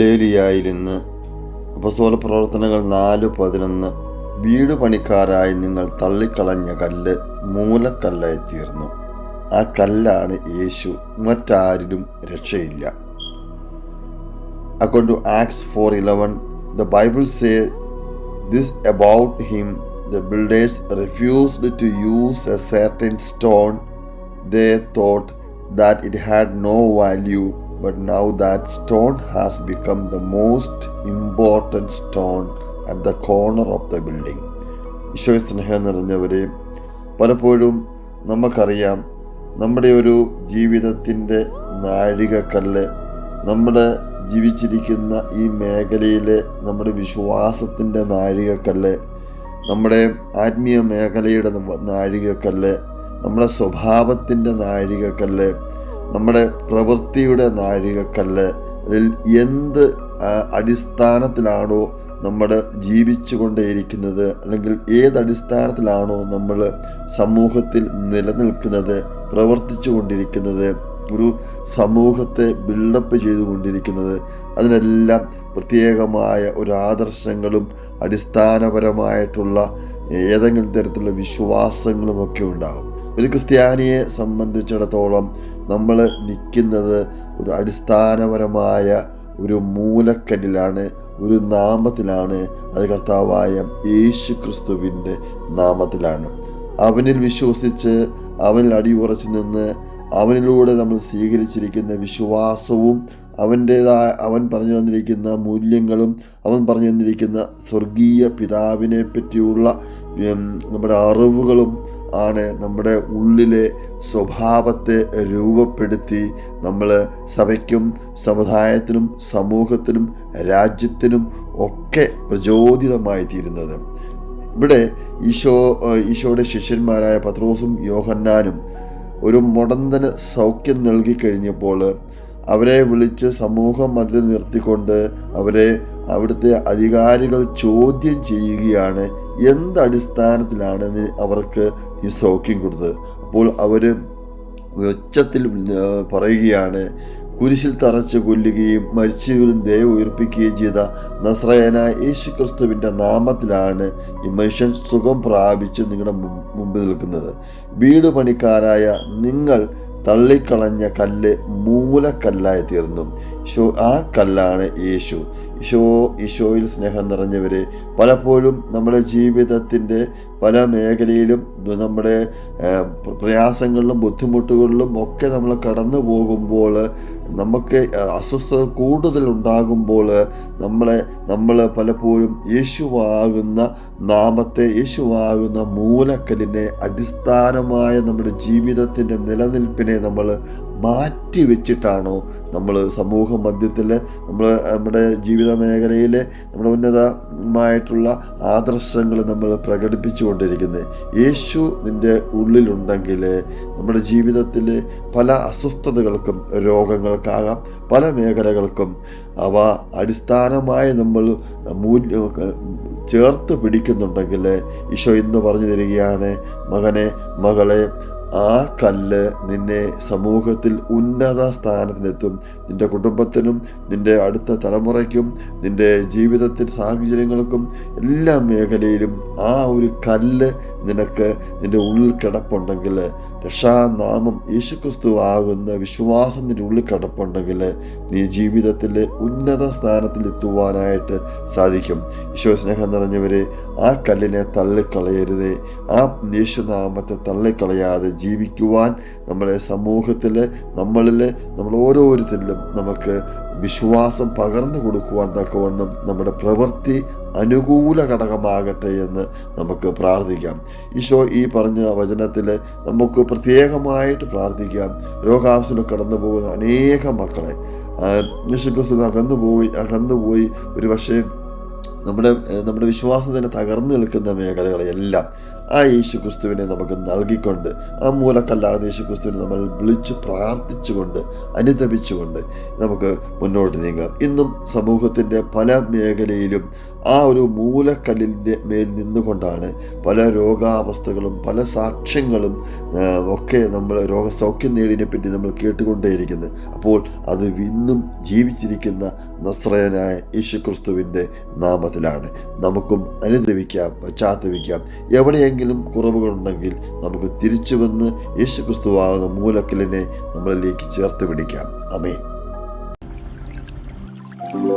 ഹല്ലേലിയായിൽ നിന്ന് അപസ്തോല പ്രവർത്തനങ്ങൾ നാല് പതിനൊന്ന്. വീട് പണിക്കാരായി നിങ്ങൾ തള്ളിക്കളഞ്ഞ കല്ല് മൂലക്കല്ലായി തീർന്നു ആ കല്ലാണ് യേശു മറ്റാരിലും രക്ഷയില്ല. According to Acts four eleven the Bible say this about him the builders refused to use a certain stone they thought that it had no value, but now that stone has become the most important stone at the corner of the building. ഈശോ സ്നേഹം നിറഞ്ഞവരെ പലപ്പോഴും നമുക്കറിയാം നമ്മുടെ ഒരു ജീവിതത്തിന്റെ നാഴികക്കല്ല് നമ്മുടെ ജീവിച്ചിരിക്കുന്ന ഈ മേഖലയിലെ നമ്മുടെ വിശ്വാസത്തിന്റെ നാഴികക്കല്ല് നമ്മുടെ ആത്മീയ മേഖലയുടെ നാഴികക്കല്ല് നമ്മുടെ സ്വഭാവത്തിന്റെ നാഴികക്കല്ല് നമ്മുടെ പ്രവൃത്തിയുടെ നാഴികക്കല്ല് അതിൽ എന്ത് അടിസ്ഥാനത്തിലാണോ നമ്മൾ ജീവിച്ചു കൊണ്ടേയിരിക്കുന്നത് അല്ലെങ്കിൽ ഏത് നമ്മൾ സമൂഹത്തിൽ നിലനിൽക്കുന്നത് പ്രവർത്തിച്ചു കൊണ്ടിരിക്കുന്നത് ഒരു സമൂഹത്തെ ബിൽഡപ്പ് ചെയ്തുകൊണ്ടിരിക്കുന്നത്? അതിനെല്ലാം പ്രത്യേകമായ ഒരു ആദർശങ്ങളും അടിസ്ഥാനപരമായിട്ടുള്ള ഏതെങ്കിലും തരത്തിലുള്ള വിശ്വാസങ്ങളും ഒക്കെ ഉണ്ടാകും. ഒരു ക്രിസ്ത്യാനിയെ സംബന്ധിച്ചിടത്തോളം നമ്മൾ നിൽക്കുന്നത് ഒരു അടിസ്ഥാനപരമായ ഒരു മൂലക്കല്ലിലാണ് ഒരു നാമത്തിലാണ്. അത് കർത്താവായ യേശു ക്രിസ്തുവിന്റെ നാമത്തിലാണ്. അവനിൽ വിശ്വസിച്ച് അവനിൽ അടിയുറച്ച് നിന്ന് അവനിലൂടെ നമ്മൾ സ്വീകരിച്ചിരിക്കുന്ന വിശ്വാസവും അവന്റേതായ അവൻ പറഞ്ഞു തന്നിരിക്കുന്ന മൂല്യങ്ങളും അവൻ പറഞ്ഞു തന്നിരിക്കുന്ന സ്വർഗീയ പിതാവിനെ പറ്റിയുള്ള നമ്മുടെ അറിവുകളും ആണ് നമ്മുടെ ഉള്ളിലെ സ്വഭാവത്തെ രൂപപ്പെടുത്തി നമ്മൾ സഭയ്ക്കും സമുദായത്തിനും സമൂഹത്തിനും രാജ്യത്തിനും ഒക്കെ പ്രചോദിതമായി തീരുന്നത്. ഇവിടെ ഈശോ ഈശോയുടെ ശിഷ്യന്മാരായ പത്രോസും യോഹന്നാനും ഒരു മുടന്തന് സൗഖ്യം നൽകി കഴിഞ്ഞപ്പോൾ അവരെ വിളിച്ച് സമൂഹം അതിൽ നിർത്തിക്കൊണ്ട് അവരെ അവിടുത്തെ അധികാരികൾ ചോദ്യം ചെയ്യുകയാണ് എന്തടിസ്ഥാനത്തിലാണ് അവർക്ക് ഈ സൗഖ്യം കൊടുത്തത് അപ്പോൾ അവർ ഉച്ചത്തിൽ പറയുകയാണ് കുരിശിൽ തറച്ച് കൊല്ലുകയും മരിച്ചവരും ദയ ഉയർപ്പിക്കുകയും ചെയ്ത നസ്രയനായ യേശു ക്രിസ്തുവിന്റെ നാമത്തിലാണ് ഈ മനുഷ്യൻ സുഖം പ്രാപിച്ച് നിങ്ങളുടെ മുമ്പ് മുമ്പിൽ നിൽക്കുന്നത്. വീട് പണിക്കാരായ നിങ്ങൾ തള്ളിക്കളഞ്ഞ കല്ല് മൂലക്കല്ലായി തീർന്നു. ആ കല്ലാണ് യേശു. ഈശോ ഈശോയിൽ സ്നേഹം നിറഞ്ഞവരെ പലപ്പോഴും നമ്മുടെ ജീവിതത്തിന്റെ പല മേഖലയിലും നമ്മുടെ പ്രയാസങ്ങളിലും ബുദ്ധിമുട്ടുകളിലും ഒക്കെ നമ്മൾ കടന്നു പോകുമ്പോൾ നമുക്ക് അസ്വസ്ഥത കൂടുതൽ ഉണ്ടാകുമ്പോൾ നമ്മളെ നമ്മൾ പലപ്പോഴും യേശുവാകുന്ന നാമത്തെ യേശുവാകുന്ന മൂലക്കലിനെ അടിസ്ഥാനമായ നമ്മുടെ ജീവിതത്തിന്റെ നിലനിൽപ്പിനെ നമ്മൾ മാറ്റി വെച്ചിട്ടാണോ നമ്മൾ സമൂഹ മധ്യത്തിൽ നമ്മൾ നമ്മുടെ ജീവിത മേഖലയിലെ നമ്മുടെ ഉന്നതമായിട്ടുള്ള ആദർശങ്ങൾ നമ്മൾ പ്രകടിപ്പിച്ചു കൊണ്ടിരിക്കുന്നത് യേശു നിന്റെ ഉള്ളിലുണ്ടെങ്കിൽ നമ്മുടെ ജീവിതത്തിൽ പല അസ്വസ്ഥതകൾക്കും രോഗങ്ങൾക്കാകാം പല മേഖലകൾക്കും അവ അടിസ്ഥാനമായി നമ്മൾ മൂല്യ ചേർത്ത് പിടിക്കുന്നുണ്ടെങ്കിൽ ഈശോ ഇന്ന് പറഞ്ഞു തരികയാണ് മകനെ മകളെ ആ കല്ല് നിന്നെ സമൂഹത്തിൽ ഉന്നത സ്ഥാനത്തിലെത്തും നിന്റെ കുടുംബത്തിനും നിന്റെ അടുത്ത തലമുറയ്ക്കും നിന്റെ ജീവിതത്തിൽ സാഹചര്യങ്ങൾക്കും എല്ലാ മേഖലയിലും ആ ഒരു കല്ല് നിനക്ക് നിന്റെ ഉള്ളിൽ കിടപ്പുണ്ടെങ്കിൽ രക്ഷാനാമം യേശുക്രിസ്തു ആകുന്ന വിശ്വാസം നിന്റെ ഉള്ളിൽ കിടപ്പുണ്ടെങ്കിൽ നീ ജീവിതത്തിൽ ഉന്നത സ്ഥാനത്തിൽ എത്തുവാനായിട്ട് സാധിക്കും. ഈശോ സ്നേഹം നിറഞ്ഞവരെ ആ കല്ലിനെ തള്ളിക്കളയരുതേ. ആ യേശുനാമത്തെ തള്ളിക്കളയാതെ ജീവിക്കുവാൻ നമ്മളെ സമൂഹത്തിൽ നമ്മളിൽ നമ്മൾ ഓരോരുത്തരിലും നമുക്ക് വിശ്വാസം പകർന്നു കൊടുക്കുവാൻ തക്കവണ്ണം നമ്മുടെ പ്രവൃത്തി അനുകൂല ഘടകമാകട്ടെ എന്ന് നമുക്ക് പ്രാർത്ഥിക്കാം. ഈശോ ഈ പറഞ്ഞ വചനത്തിൽ നമുക്ക് പ്രത്യേകമായിട്ട് പ്രാർത്ഥിക്കാം. രോഗാവസ്ഥ കടന്നു പോകുന്ന അനേക മക്കളെ. യേശുക്രിസ്തു അകന്നുപോയി അകന്നുപോയി. ഒരു പക്ഷേ നമ്മുടെ നമ്മുടെ വിശ്വാസം തന്നെ തകർന്നു നിൽക്കുന്ന മേഖലകളെല്ലാം ആ യേശു ക്രിസ്തുവിനെ നമുക്ക് നൽകിക്കൊണ്ട് ആ മൂലക്കല്ലാതെ യേശു ക്രിസ്തുവിനെ നമ്മൾ വിളിച്ച് പ്രാർത്ഥിച്ചുകൊണ്ട് അനുദപിച്ചുകൊണ്ട് നമുക്ക് മുന്നോട്ട് നീങ്ങാം. ഇന്നും സമൂഹത്തിന്റെ പല മേഖലയിലും ആ ഒരു മൂലക്കല്ലിന്റെ മേൽ നിന്നുകൊണ്ടാണ് പല രോഗാവസ്ഥകളും പല സാക്ഷ്യങ്ങളും ഒക്കെ നമ്മൾ രോഗസൗഖ്യം നേടിയതിനെ പറ്റി നമ്മൾ കേട്ടുകൊണ്ടേയിരിക്കുന്നത് അപ്പോൾ അത് ഇന്നും ജീവിച്ചിരിക്കുന്ന നസ്രയനായ യേശുക്രിസ്തുവിന്റെ നാമത്തിലാണ്. നമുക്കും അനുദവിക്കാം പശ്ചാത്തപിക്കാം. എവിടെയെങ്കിലും കുറവുകളുണ്ടെങ്കിൽ നമുക്ക് തിരിച്ചു വന്ന് യേശുക്രിസ്തുവാകുന്ന മൂലക്കല്ലിനെ നമ്മളിലേക്ക് ചേർത്ത് പിടിക്കാം. അമേ